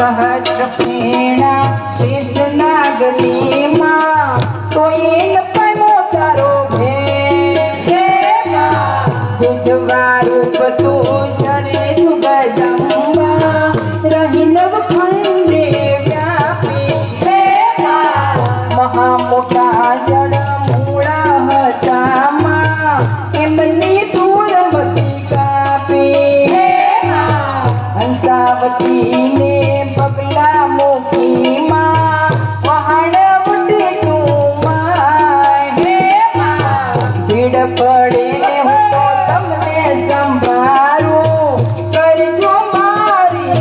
સહજ પીણા શેષ નાગલીમાં કોઈ પનો તારો ભેજવા રૂપ તું જરે જુગજંબા રહી નવ ખંડે વ્યાપી મહા મોટા જળ મૂળા પાર્વતી ને પગલા મૂકી માં ભીડ પડે તમને સંભાળું કરજો મારી